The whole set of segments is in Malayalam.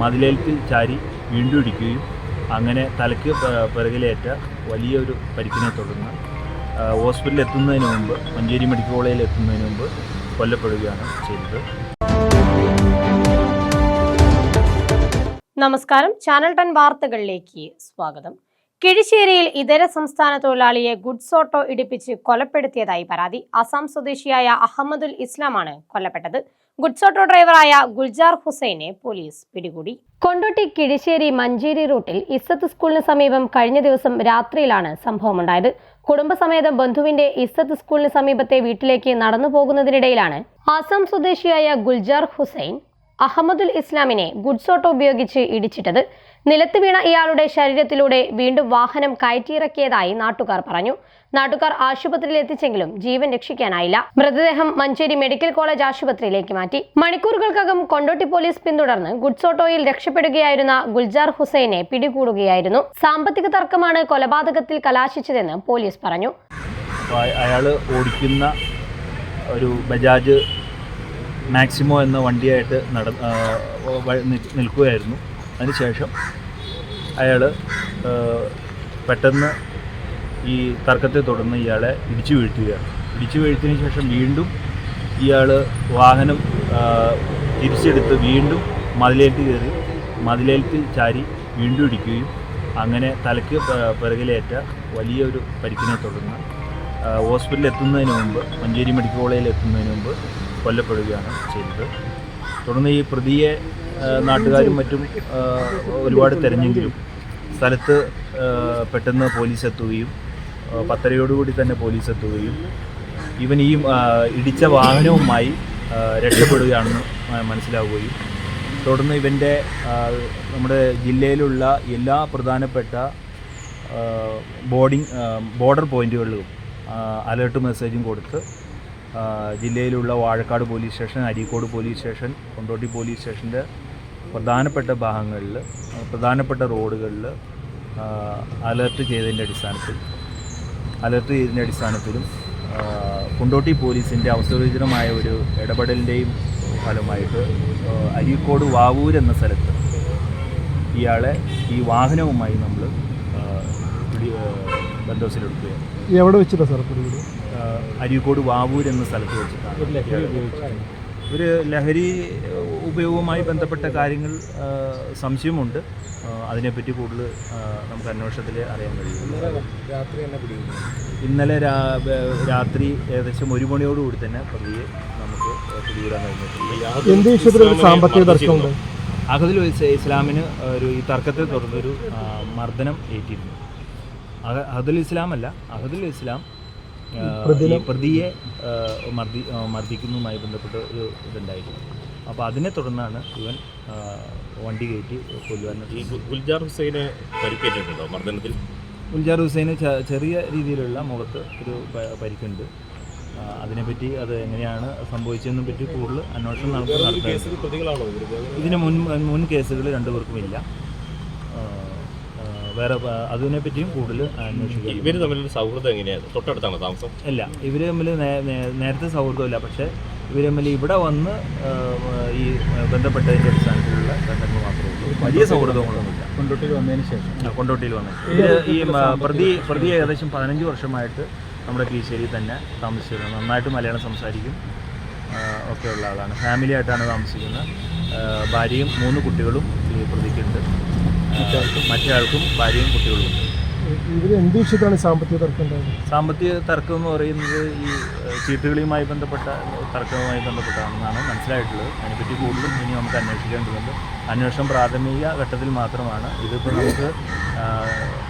മതിലേൽപ്പിൽ ചാരി വീണ്ടും ഇടിക്കുകയും അങ്ങനെ തലയ്ക്ക് പിറകിലേറ്റ വലിയൊരു പരിക്കിനെ തുടർന്ന് ഹോസ്പിറ്റലിൽ എത്തുന്നതിന് മുമ്പ് മഞ്ചേരി മെഡിക്കൽ കോളേജിൽ എത്തുന്നതിന് മുമ്പ് കൊല്ലപ്പെടുകയാണ് ചെയ്തത്. നമസ്കാരം. ചാനൽ ടെൻ വാർത്തകളിലേക്ക് സ്വാഗതം. കിഴിശ്ശേരിയിൽ ഇതര സംസ്ഥാന തൊഴിലാളിയെ ഗുഡ്സ് ഓട്ടോ ഇടിപ്പിച്ച് കൊലപ്പെടുത്തിയതായി പരാതി. അസം സ്വദേശിയായ അഹമ്മദുൽ ഇസ്ലാമാണ് കൊല്ലപ്പെട്ടത്. ഗുഡ്സ് ഓട്ടോ ഡ്രൈവറായ ഗുൽജാർ ഹുസൈനെ പോലീസ് പിടികൂടി. കൊണ്ടോട്ടി കിഴിശ്ശേരി മഞ്ചേരി റൂട്ടിൽ ഇസ്സത്ത് സ്കൂളിന് സമീപം കഴിഞ്ഞ ദിവസം രാത്രിയിലാണ് സംഭവമുണ്ടായത്. കുടുംബസമേതം ബന്ധുവിന്റെ ഇസ്സത്ത് സ്കൂളിന് സമീപത്തെ വീട്ടിലേക്ക് നടന്നു പോകുന്നതിനിടയിലാണ് അസം സ്വദേശിയായ ഗുൽജാർ ഹുസൈൻ അഹമ്മദുൽ ഇസ്ലാമിനെ ഗുഡ്സ് ഓട്ടോ ഉപയോഗിച്ച് ഇടിച്ചിട്ടത്. നിലത്ത് വീണ ഇയാളുടെ ശരീരത്തിലൂടെ വീണ്ടും വാഹനം കയറ്റിയിറക്കിയതായി നാട്ടുകാർ പറഞ്ഞു. നാട്ടുകാർ ആശുപത്രിയിൽ എത്തിച്ചെങ്കിലും ജീവൻ രക്ഷിക്കാനായില്ല. മൃതദേഹം മഞ്ചേരി മെഡിക്കൽ കോളേജ് ആശുപത്രിയിലേക്ക് മാറ്റി. മണിക്കൂറുകൾക്കകം കൊണ്ടോട്ടി പോലീസ് പിന്തുടർന്ന് ഗുഡ്സ് ഓട്ടോയിൽ രക്ഷപ്പെടുകയായിരുന്ന ഗുൽജാർ ഹുസൈനെ പിടികൂടുകയായിരുന്നു. സാമ്പത്തിക തർക്കമാണ് കൊലപാതകത്തിൽ കലാശിച്ചതെന്ന് പോലീസ് പറഞ്ഞു. അയാൾ ഓടിക്കുന്ന ഒരു ബജാജ് മാക്സിമോ എന്ന വണ്ടിയായിട്ട് നട നിൽക്കുകയായിരുന്നു. അതിനുശേഷം അയാൾ പെട്ടെന്ന് ഈ തർക്കത്തെ തുടർന്ന് ഇയാളെ ഇടിച്ചു വീഴ്ത്തുകയാണ്. ഇടിച്ചു വീഴ്ത്തിയതിന് ശേഷം വീണ്ടും ഇയാൾ വാഹനം തിരിച്ചെടുത്ത് വീണ്ടും മതിലേറ്റ് കയറി മതിലേൽപ്പിൽ ചാരി വീണ്ടും ഇടിക്കുകയും അങ്ങനെ തലയ്ക്ക് പിറകിലേറ്റ വലിയൊരു പരിക്കിനെ തുടർന്ന് ഹോസ്പിറ്റലിൽ എത്തുന്നതിന് മുമ്പ് മഞ്ചേരി മെഡിക്കൽ കോളേജിൽ എത്തുന്നതിന് മുമ്പ് കൊല്ലപ്പെടുകയാണ് ചെയ്തത്. തുടർന്ന് ഈ പ്രതിയെ നാട്ടുകാരും മറ്റും ഒരുപാട് തെരഞ്ഞെങ്കിലും സ്ഥലത്ത് പെട്ടെന്ന് പോലീസ് എത്തുകയും പത്തരയോടുകൂടി തന്നെ പോലീസ് എത്തുകയും ഇവൻ ഈ ഇടിച്ച വാഹനവുമായി രക്ഷപ്പെടുകയാണെന്ന് മനസ്സിലാവുകയും തുടർന്ന് ഇവന്റെ നമ്മുടെ ജില്ലയിലുള്ള എല്ലാ പ്രധാനപ്പെട്ട ബോർഡിങ് ബോർഡർ പോയിന്റുകളിലും അലേർട്ട് മെസ്സേജും കൊടുത്ത് ജില്ലയിലുള്ള Vazhakkad police station Areekode police station Kondotty police സ്റ്റേഷന്റെ പ്രധാനപ്പെട്ട ഭാഗങ്ങളിൽ പ്രധാനപ്പെട്ട റോഡുകളിൽ അലർട്ട് ചെയ്തതിന്റെ അടിസ്ഥാനത്തിൽ അലർട്ട് ചെയ്തതിന്റെ അടിസ്ഥാനത്തിലും കുണ്ടോട്ടി പോലീസിന്റെ അവസരോചിതമായ ഒരു ഇടപെടലിന്റെയും ഫലമായിട്ട് അരീക്കോട് വാവൂർ എന്ന സ്ഥലത്ത് ഇയാളെ ഈ വാഹനവുമായി നമ്മൾ ബന്ധോസിലെടുക്കുകയാണ് എവിടെ വെച്ചിട്ടാണ് സാർ അരീക്കോട് വാവൂർ എന്ന സ്ഥലത്ത് വെച്ചിട്ടാണ് ഒരു ലഹരി ഉപയോഗവുമായി ബന്ധപ്പെട്ട കാര്യങ്ങൾ സംശയമുണ്ട്. അതിനെപ്പറ്റി കൂടുതൽ നമുക്ക് അന്വേഷണത്തിൽ അറിയാൻ കഴിയും. രാത്രി തന്നെ പിടികൂടി. ഇന്നലെ രാത്രി ഏകദേശം ഒരു മണിയോടുകൂടി തന്നെ പ്രതിയെ നമുക്ക് പിടികൂടാൻ കഴിഞ്ഞിട്ടുണ്ട്. സാമ്പത്തിക തർക്കമുണ്ട്? ഇസ്ലാമിന് ഒരു ഈ തർക്കത്തെ തുടർന്നൊരു മർദ്ദനം ഏറ്റിരുന്നു. അഹ- അഹദുൽ ഇസ്ലാം അല്ല അഹദുൽ ഇസ്ലാം പ്രതിയെ മർദ്ദി മർദ്ദിക്കുന്നതുമായി ബന്ധപ്പെട്ട് ഒരു ഇതുണ്ടായിരുന്നു. അപ്പോൾ അതിനെ തുടർന്നാണ് ഇവൻ വണ്ടി കയറ്റി കൊല്ലുവാൻ ഈ ഗുൽജാർ ഹുസൈനെ പരിക്കേറ്റിട്ടുണ്ടോ മർദ്ദനത്തിൽ? ഗുൽജാർ ഹുസൈന് ചെറിയ രീതിയിലുള്ള മുഖത്ത് ഒരു പരിക്കുണ്ട്. അതിനെപ്പറ്റി അത് എങ്ങനെയാണ് സംഭവിച്ചതിനെ പറ്റി കൂടുതൽ അന്വേഷണം നടത്തുന്നത് ഇതിന് മുൻ മുൻ കേസുകൾ രണ്ടുപേർക്കും ഇല്ല വേറെ അതിനെ അതിനെപ്പറ്റിയും കൂടുതൽ അന്വേഷിക്കും ഇവർ തമ്മിലുള്ള സൗഹൃദം എങ്ങനെയാണ് തൊട്ടടുത്താണ് താമസം? ഇല്ല ഇവർ തമ്മിൽ നേരത്തെ സൗഹൃദമില്ല പക്ഷേ ഇവർ തമ്മിൽ ഇവിടെ വന്ന് ഈ ബന്ധപ്പെട്ടതിന്റെ അടിസ്ഥാനത്തിലുള്ള ബന്ധങ്ങൾ മാത്രമേ ഉള്ളൂ. വലിയ സൗഹൃദങ്ങളൊന്നുമില്ല. കൊണ്ടോട്ടിയിൽ വന്നതിന് ശേഷം. ആ, കൊണ്ടോട്ടിയിൽ വന്നത് ഇത് ഈ പ്രതി പ്രതി ഏകദേശം പതിനഞ്ച് വർഷമായിട്ട് നമ്മുടെ കീശ്ശേരിയിൽ തന്നെ താമസിച്ചിരുന്നു. നന്നായിട്ട് മലയാളം സംസാരിക്കും ഒക്കെയുള്ള ആളാണ്. ഫാമിലി ആയിട്ടാണ് താമസിക്കുന്നത്. ഭാര്യയും മൂന്ന് കുട്ടികളും ഈ പ്രതിക്കുണ്ട്. മറ്റേ ആൾക്കും ഭാര്യയും കുട്ടികളും ഉണ്ട്. ഇവർ എന്ത് വിഷയത്തിലാണ് സാമ്പത്തിക തർക്കം സാമ്പത്തിക തർക്കം എന്ന് പറയുന്നത് ഈ ചീട്ടുകളിയുമായി ബന്ധപ്പെട്ട തർക്കവുമായി ബന്ധപ്പെട്ടാണെന്നാണ് മനസ്സിലായിട്ടുള്ളത്. അതിനെപ്പറ്റി കൂടുതലും ഇനി നമുക്ക് അന്വേഷിക്കേണ്ടതുണ്ട്. അന്വേഷണം പ്രാഥമിക ഘട്ടത്തിൽ മാത്രമാണ്. ഇതിപ്പോൾ നമുക്ക്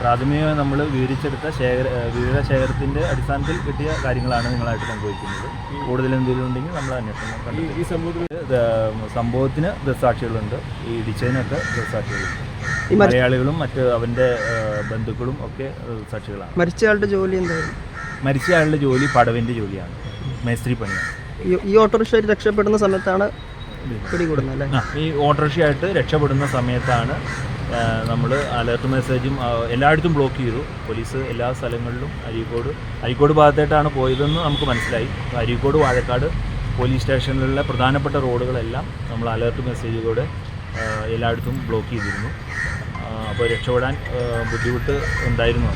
പ്രാഥമികമായി നമ്മൾ വിവരിച്ചെടുത്ത ശേഖര വിവര ശേഖരത്തിന്റെ അടിസ്ഥാനത്തിൽ കിട്ടിയ കാര്യങ്ങളാണ് നിങ്ങളായിട്ട് പങ്കുവയ്ക്കുന്നത് കൂടുതൽ എന്തെങ്കിലും ഉണ്ടെങ്കിൽ നമ്മൾ അന്വേഷണം. ഈ സംഭവത്തിന് ദൃസാക്ഷികളുണ്ട് ഈ ഇടിച്ചതിനൊക്കെ ദൃസാക്ഷികളുണ്ട് മലയാളികളും മറ്റ് അവന്റെ ബന്ധുക്കളും ഒക്കെ സാക്ഷികളാണ്. മരിച്ചയാളുടെ ജോലി എന്തായിരുന്നു മരിച്ചയാളുടെ ജോലി പടവിന്റെ ജോലിയാണ്. മേസ്ത്രി പണിയാണ്. ഈ- ഓട്ടോറിക്ഷ രക്ഷപ്പെടുന്ന സമയത്താണ് പിടികൂടുന്നത് അല്ലേ? ഈ ഓട്ടോറിക്ഷയായിട്ട് രക്ഷപ്പെടുന്ന സമയത്താണ് നമ്മൾ അലർട്ട് മെസ്സേജും എല്ലായിടത്തും ബ്ലോക്ക് ചെയ്തു. പോലീസ് എല്ലാ സ്ഥലങ്ങളിലും അരീക്കോട് അരീക്കോട് ഭാഗത്തായിട്ടാണ് പോയതെന്ന് നമുക്ക് മനസ്സിലായി. അരീക്കോട് വാഴക്കാട് പോലീസ് സ്റ്റേഷനിലുള്ള പ്രധാനപ്പെട്ട റോഡുകളെല്ലാം നമ്മൾ അലർട്ട് മെസ്സേജിലൂടെ എല്ലായിടത്തും ബ്ലോക്ക് ചെയ്തിരുന്നു. അപ്പോൾ രക്ഷപ്പെടാൻ ബുദ്ധിമുട്ട് ഉണ്ടായിരുന്നു.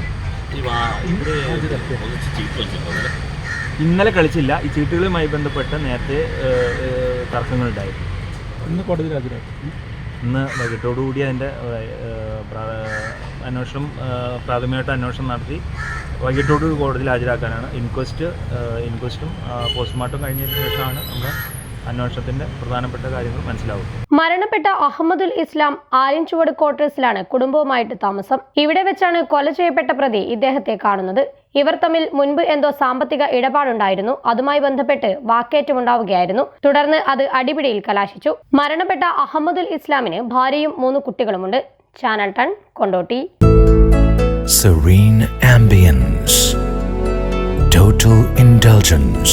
ഇന്നലെ? കളിച്ചില്ല. ഈ ചീട്ടുകളുമായി ബന്ധപ്പെട്ട് നേരത്തെ തർക്കങ്ങളുണ്ടായിരുന്നു ഇന്ന് കോടതി ഹാജരാക്കി ഇന്ന് വൈകിട്ടോടുകൂടി അതിന്റെ അന്വേഷണം പ്രാഥമികമായിട്ട് അന്വേഷണം നടത്തി. വൈകിട്ടോടുകൂടി കോടതിയിൽ ഹാജരാക്കാനാണ്. ഇൻക്വസ്റ്റ് ഇൻക്വസ്റ്റും പോസ്റ്റ്മോർട്ടം കഴിഞ്ഞതിന് ശേഷമാണ് നമ്മൾ അന്വേഷണത്തിന്റെ പ്രധാനപ്പെട്ട കാര്യങ്ങൾ മനസ്സിലാവും. മരണപ്പെട്ട അഹമ്മദുൽ ഇസ്ലാം ആലിൻചുവട് ക്വാർട്ടേഴ്സിലാണ് കുടുംബവുമായിട്ട് താമസം. ഇവിടെ വെച്ചാണ് കൊല ചെയ്യപ്പെട്ട പ്രതി ഇദ്ദേഹത്തെ കാണുന്നത്. ഇവർ തമ്മിൽ മുൻപ് എന്തോ സാമ്പത്തിക ഇടപാടുണ്ടായിരുന്നു. അതുമായി ബന്ധപ്പെട്ട് വാക്കേറ്റമുണ്ടാവുകയായിരുന്നു. തുടർന്ന് അത് അടിപിടിയിൽ കലാശിച്ചു. മരണപ്പെട്ട അഹമ്മദുൽ ഇസ്ലാമിന് ഭാര്യയും മൂന്ന് കുട്ടികളുമുണ്ട്. Channel ton Kondotty. Serene ambience, total indulgence,